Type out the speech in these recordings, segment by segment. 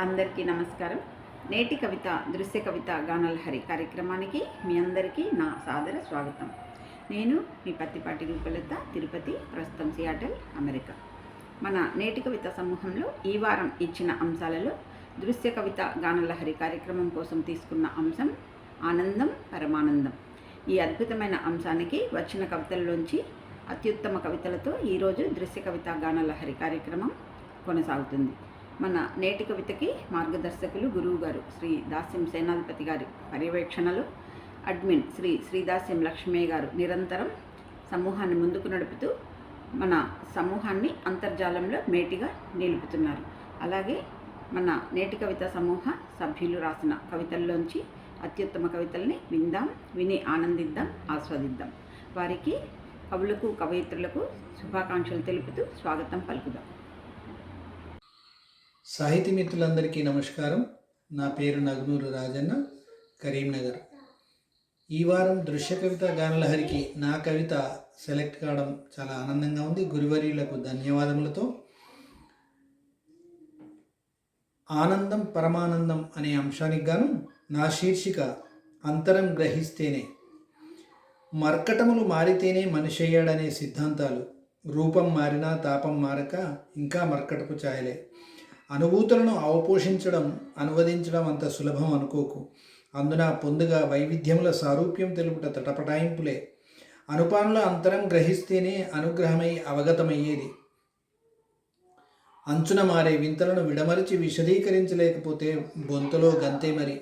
అందరికీ నమస్కారం. నేటి కవిత దృశ్య కవిత గానలహరి కార్యక్రమానికి మీ అందరికీ నా సాదర స్వాగతం. నేను మీ పత్తిపాటి రూపలత తిరుపతి ప్రస్తుతం సియాటల్ అమెరికా. మన నేటి కవిత సమూహంలో ఈ వారం ఇచ్చిన అంశాలలో దృశ్య కవిత గానలహరి కార్యక్రమం కోసం తీసుకున్న అంశం ఆనందం పరమానందం. ఈ అద్భుతమైన అంశానికి వచ్చిన కవితల్లోంచి అత్యుత్తమ కవితలతో ఈరోజు దృశ్య కవిత గానలహరి కార్యక్రమం కొనసాగుతుంది. మన నేటి కవితకి మార్గదర్శకులు గురువు గారు శ్రీ దాస్యం సేనాధిపతి గారి పర్యవేక్షణలో అడ్మిన్ శ్రీ శ్రీదాస్యం లక్ష్మయ్య గారు నిరంతరం సమూహాన్ని ముందుకు నడుపుతూ మన సమూహాన్ని అంతర్జాలంలో మేటిగా నిలుపుతున్నారు. అలాగే మన నేటి కవిత సమూహ సభ్యులు రాసిన కవితల్లోంచి అత్యుత్తమ కవితల్ని విందాం విని ఆనందిద్దాం ఆస్వాదిద్దాం. వారికి కవులకు కవయిత్రులకు శుభాకాంక్షలు తెలుపుతూ స్వాగతం పలుకుదాం. సాహితీ మిత్రులందరికీ నమస్కారం. నా పేరు నగ్నూరు రాజన్న కరీంనగర్. ఈ వారం దృశ్య కవిత గానలహరికి నా కవిత సెలెక్ట్ కావడం చాలా ఆనందంగా ఉంది. గురువర్యులకు ధన్యవాదములతో. ఆనందం పరమానందం అనే అంశానికి గాను నా శీర్షిక అంతరం గ్రహిస్తేనే. మర్కటములు మారితేనే మనిషి అయ్యాడనే సిద్ధాంతాలు. రూపం మారినా తాపం మారక ఇంకా మర్కటపు ఛాయలే. అనుభూతులను అవపోషించడం అనువదించడం అంత సులభం అనుకోకు. అందున పొందుగా వైవిధ్యముల సారూప్యం తెలుపుట తటపటాయింపులే. అనుపానుల అంతరం గ్రహిస్తేనే అనుగ్రహమై అవగతమయ్యేది. అంచున మారే వింతలను విడమరిచి విశదీకరించలేకపోతే బొంతలో గంతే మరి.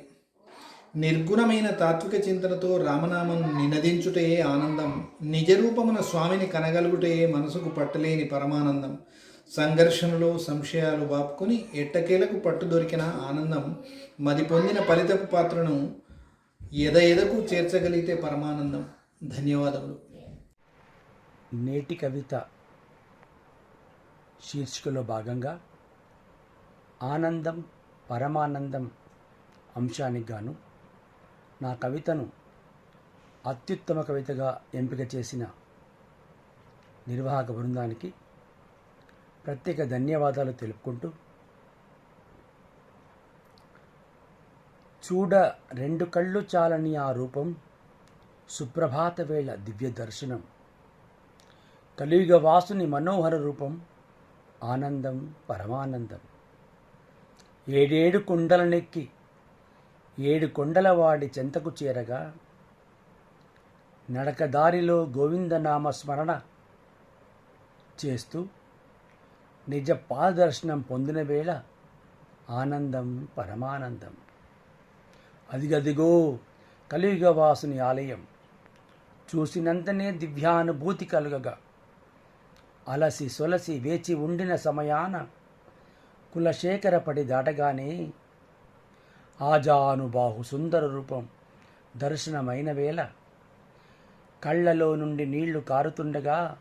నిర్గుణమైన తాత్విక చింతనతో రామనామం నినదించుటయే ఆనందం. నిజరూపమున స్వామిని కనగలుగుటయే మనసుకు పట్టలేని పరమానందం. సంఘర్షణలు సంశయాలు వాపుకొని ఎట్టకేలకు పట్టు దొరికిన ఆనందం మది పొందిన ఫలితపు పాత్రను ఎద ఎదకు చేర్చగలిగితే పరమానందం. ధన్యవాదములు. నేటి కవిత శీర్షికలో భాగంగా ఆనందం పరమానందం అంశానికి గాను నా కవితను అత్యుత్తమ కవితగా ఎంపిక చేసిన నిర్వాహక బృందానికి ప్రత్యేక ధన్యవాదాలు తెలుపుకుంటూ చూడ రెండు కళ్ళు చాలని ఆ రూపం సుప్రభాత వేళ దివ్య దర్శనం. కలియుగ వాసుని మనోహర రూపం ఆనందం పరమానందం. ఏడేడు కొండలనెక్కి ఏడు కొండల వాడి చెంతకు చేరగా నడకదారిలో గోవిందనామ స్మరణ చేస్తూ నిజ పాదర్శనం పొందిన వేళ ఆనందం పరమానందం. అదిగదిగో కలియుగవాసుని ఆలయం చూసినంతనే దివ్యానుభూతి కలుగగా. అలసి సొలసి వేచి ఉండిన సమయాన కులశేఖరపడి దాటగానే ఆజానుబాహు సుందర రూపం దర్శనమైన వేళ కళ్ళలో నుండి నీళ్ళు కారుతుండగా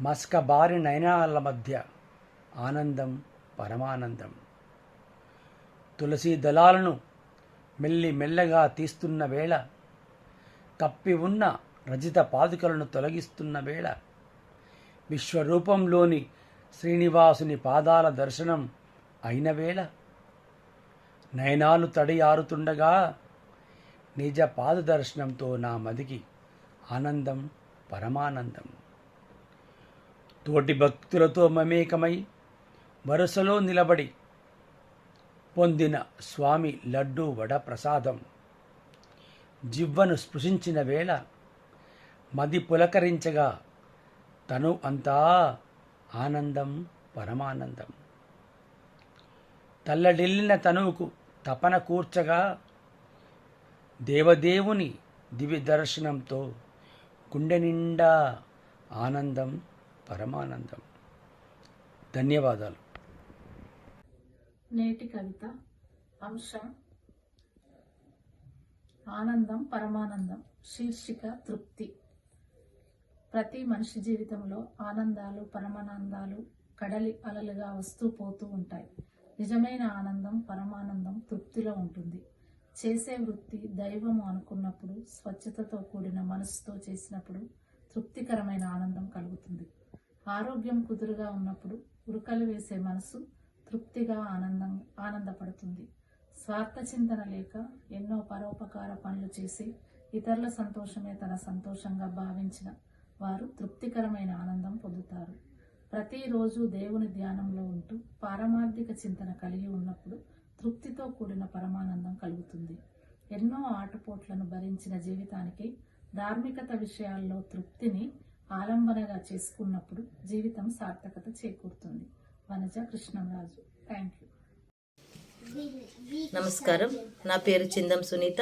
మస్క బారి నయనాల మధ్య ఆనందం పరమానందం. తులసి దళాలను మెల్లి మెల్లగా తీస్తున్న వేళ కప్పి ఉన్న రజిత పాదుకలను తొలగిస్తున్న వేళ విశ్వరూపంలోని శ్రీనివాసుని పాదాల దర్శనం అయిన వేళ నయనాలు తడియారుతుండగా నిజ పాద దర్శనంతో నా మదికి ఆనందం పరమానందం. తోటి భక్తులతో మమేకమై వరుసలో నిలబడి పొందిన స్వామి లడ్డూ వడ ప్రసాదం. జివ్వను స్పృశించిన వేళ మది పులకరించగా తను అంతా ఆనందం పరమానందం. తల్లడిల్లిన తనువుకు తపన కూర్చగా దేవదేవుని దివ్య దర్శనంతో గుండె నిండా ఆనందం పరమానందం. ధన్యవాదాలు. నేటి కవిత అంశం ఆనందం పరమానందం శీర్షిక తృప్తి. ప్రతి మనిషి జీవితంలో ఆనందాలు పరమానందాలు కడలి అలలుగా వస్తూ పోతూ ఉంటాయి. నిజమైన ఆనందం పరమానందం తృప్తిలో ఉంటుంది. చేసే వృత్తి దైవము అనుకున్నప్పుడు స్వచ్ఛతతో కూడిన మనసుతో చేసినప్పుడు తృప్తికరమైన ఆనందం కలుగుతుంది. ఆరోగ్యం కుదురుగా ఉన్నప్పుడు ఉరుకలు వేసే మనసు తృప్తిగా ఆనందం ఆనందపడుతుంది. స్వార్థ చింతన లేక ఎన్నో పరోపకార పనులు చేసి ఇతరుల సంతోషమే తన సంతోషంగా భావించిన వారు తృప్తికరమైన ఆనందం పొందుతారు. ప్రతిరోజు దేవుని ధ్యానంలో ఉంటూ పారమార్థిక చింతన కలిగి ఉన్నప్పుడు తృప్తితో కూడిన పరమానందం కలుగుతుంది. ఎన్నో ఆటుపోట్లను భరించిన జీవితానికి ధార్మికత విషయాల్లో తృప్తిని ఆలంబనగా చేసుకున్నప్పుడు జీవితం సార్థకత చేకూరుతుంది. వనజ కృష్ణంరాజు. Thank you. నమస్కారం. నా పేరు చిందం సునీత.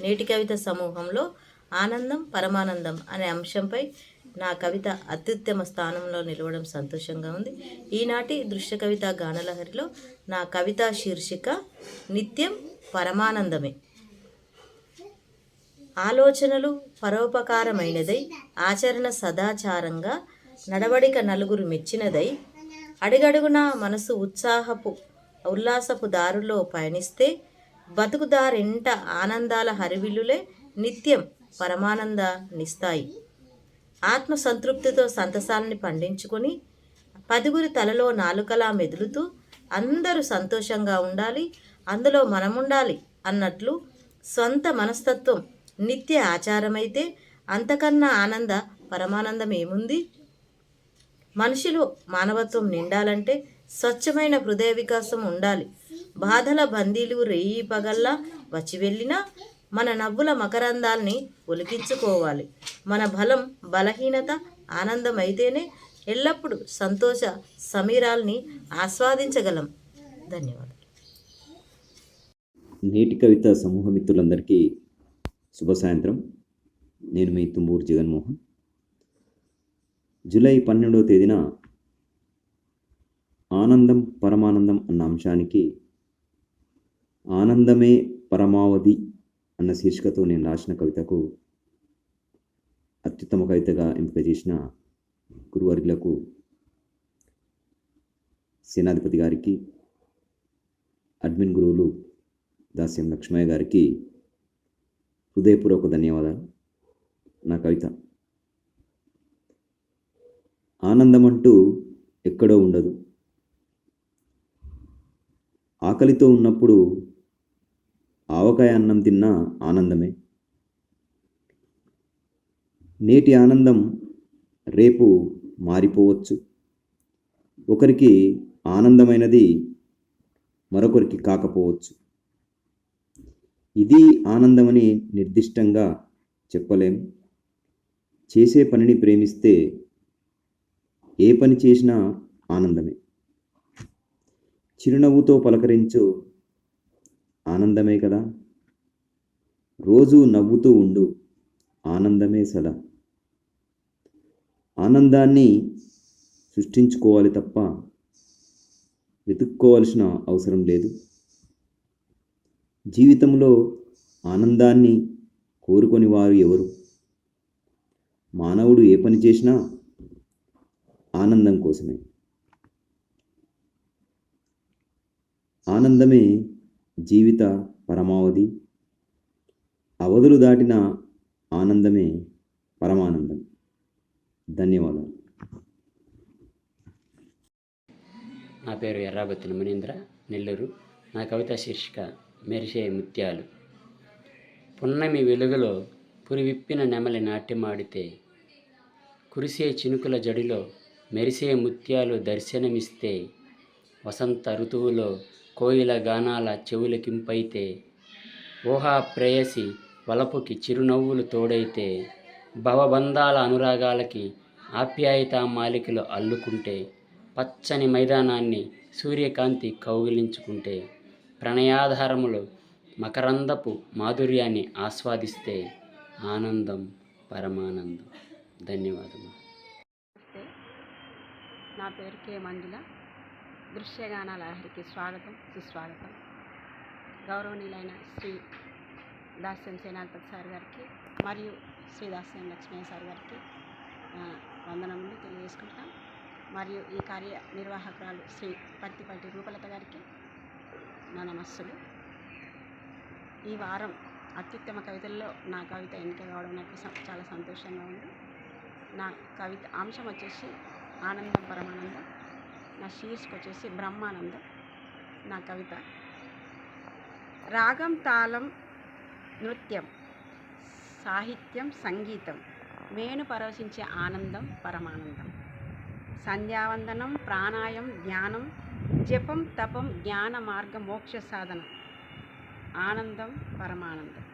నేటి కవిత సమూహంలో ఆనందం పరమానందం అనే అంశంపై నా కవిత అత్యుత్తమ స్థానంలో నిలవడం సంతోషంగా ఉంది. ఈనాటి దృశ్య కవిత గానలహరిలో నా కవిత శీర్షిక నిత్యం పరమానందమే. ఆలోచనలు పరోపకారమైనదై ఆచరణ సదాచారంగా నడవడిక నలుగురు మెచ్చినదై అడుగడుగున మనసు ఉత్సాహపు ఉల్లాసపు దారులో పయనిస్తే బతుకుదారెంట ఆనందాల హరివిల్లులే నిత్యం పరమానందాన్నిస్తాయి. ఆత్మ సంతృప్తితో సంతసాలని పండించుకొని పదుగురి తలలో నాలుకలా మెదులుతూ అందరూ సంతోషంగా ఉండాలి అందులో మనముండాలి అన్నట్లు సొంత మనస్తత్వం నిత్య ఆచారమైతే అంతకన్నా ఆనంద పరమానందం ఏముంది మనుషులు మానవత్వం నిండాలంటే స్వచ్ఛమైన హృదయ వికాసం ఉండాలి. బాధల బందీలు రేయి పగల్లా వచ్చి వెళ్ళినా మన నవ్వుల మకరందాల్ని ఒలికించుకోవాలి. మన బలం బలహీనత ఆనందం అయితేనే ఎల్లప్పుడూ సంతోష సమీరాల్ని ఆస్వాదించగలం. ధన్యవాదాలు. నేటి కవిత సమూహ మిత్రులందరికీ శుభ సాయంత్రం. నేను మీ తుమ్మూరు జగన్మోహన్. జూలై పన్నెండవ తేదీన ఆనందం పరమానందం అన్న అంశానికి ఆనందమే పరమావధి అన్న శీర్షికతో నేను రాసిన కవితకు అత్యుత్తమ కవితగా ఎంపిక చేసిన గురువర్గులకు సేనాధిపతి గారికి అడ్మిన్ గురువులు దాస్యం లక్ష్మయ్య గారికి హృదయపూర్వక ధన్యవాదాలు. నా కవిత. ఆనందం అంటూ ఎక్కడో ఉండదు. ఆకలితో ఉన్నప్పుడు ఆవకాయ అన్నం తిన్నా ఆనందమే. నేటి ఆనందం రేపు మారిపోవచ్చు. ఒకరికి ఆనందమైనది మరొకరికి కాకపోవచ్చు. ఇది ఆనందమని నిర్దిష్టంగా చెప్పలేం. చేసే పనిని ప్రేమిస్తే ఏ పని చేసినా ఆనందమే. చిరునవ్వుతో పలకరించు ఆనందమే కదా. రోజు నవ్వుతూ ఉండు ఆనందమే సదా. ఆనందాన్ని సృష్టించుకోవాలి తప్ప వెతుక్కోవాల్సిన అవసరం లేదు. జీవితంలో ఆనందాన్ని కోరుకొని వారు ఎవరు? మానవుడు ఏ పని చేసినా ఆనందం కోసమే. ఆనందమే జీవిత పరమావధి. అవధులు దాటిన ఆనందమే పరమానందం. ధన్యవాదాలు. నా పేరు ఎర్రాబత్తుల మునీంద్ర నెల్లూరు. నా కవిత శీర్షిక మెరిసే ముత్యాలు. పున్నమి వెలుగులో పురివిప్పిన నెమలి నాట్యమాడితే కురిసే చినుకుల జడిలో మెరిసే ముత్యాలు దర్శనమిస్తే వసంత ఋతువులో కోయిల గానాల చెవులకింపైతే ఊహా ప్రేయసి వలపుకి చిరునవ్వులు తోడైతే భవబంధాల అనురాగాలకి ఆప్యాయత మాలికలు అల్లుకుంటే పచ్చని మైదానాన్ని సూర్యకాంతి కౌగిలించుకుంటే ప్రణయాధారములు మకరందపు మాధుర్యాన్ని ఆస్వాదిస్తే ఆనందం పరమానందం. ధన్యవాదములు. నా పేరు కే మంజుల. దృశ్యగాన లహరికి స్వాగతం సుస్వాగతం. గౌరవనీయులైన శ్రీ దాస్యం సేనాధిపతి సార్ గారికి మరియు శ్రీ దాస్యం లక్ష్మయ్య సార్ గారికి వందనములు తెలియజేసుకుంటాం మరియు ఈ కార్య నిర్వాహకురాలు శ్రీ పత్తిపల్లి రూపలత గారికి నమస్సులు. ఈ వారం అత్యుత్తమ కవితల్లో నా కవిత ఎన్నిక కావడం నాకు చాలా సంతోషంగా ఉంది. నా కవిత అంశం వచ్చేసి ఆనందం పరమానందం. నా శీర్షిక వచ్చేసి బ్రహ్మానందం. నా కవిత రాగం తాళం నృత్యం సాహిత్యం సంగీతం. మేను పరవశించే ఆనందం పరమానందం. సంధ్యావందనం ప్రాణాయం ధ్యానం జపం తపం జ్ఞాన మార్గ మోక్ష సాధన. ఆనందం పరమానందం.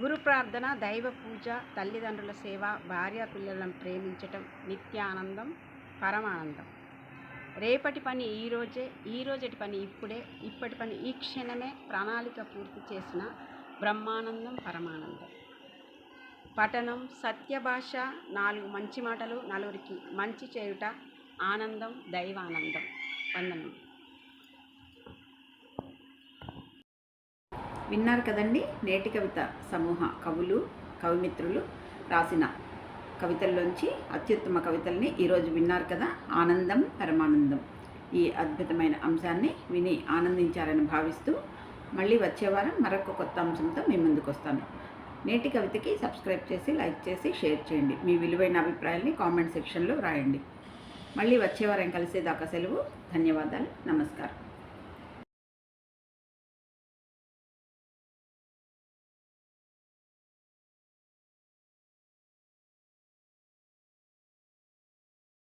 గురు ప్రార్థన దైవ పూజ తల్లిదండ్రుల సేవ భార్య పిల్లలను ప్రేమించటం నిత్యానందం పరమానందం. రేపటి పని ఈరోజే ఈ పని ఇప్పుడే ఇప్పటి పని ఈ క్షణమే ప్రణాళిక పూర్తి చేసిన బ్రహ్మానందం పరమానందం. పఠనం సత్యభాష నాలుగు మంచి మాటలు నలుగురికి మంచి చేయుట ఆనందం దైవానందం. వందనం. విన్నారు కదండి నేటి కవిత సమూహ కవులు కవిమిత్రులు రాసిన కవితల్లోంచి అత్యుత్తమ కవితల్ని ఈరోజు విన్నారు కదా ఆనందం పరమానందం. ఈ అద్భుతమైన అంశాన్ని విని ఆనందించారని భావిస్తూ మళ్ళీ వచ్చే వారం మరొక కొత్త అంశంతో మీ ముందుకు వస్తాను. నేటి కవితకి సబ్స్క్రైబ్ చేసి లైక్ చేసి షేర్ చేయండి. మీ విలువైన అభిప్రాయాల్ని కామెంట్ సెక్షన్లో రాయండి. మళ్ళీ వచ్చే వారం కలిసేదాకా సెలవు. ధన్యవాదాలు. నమస్కారం.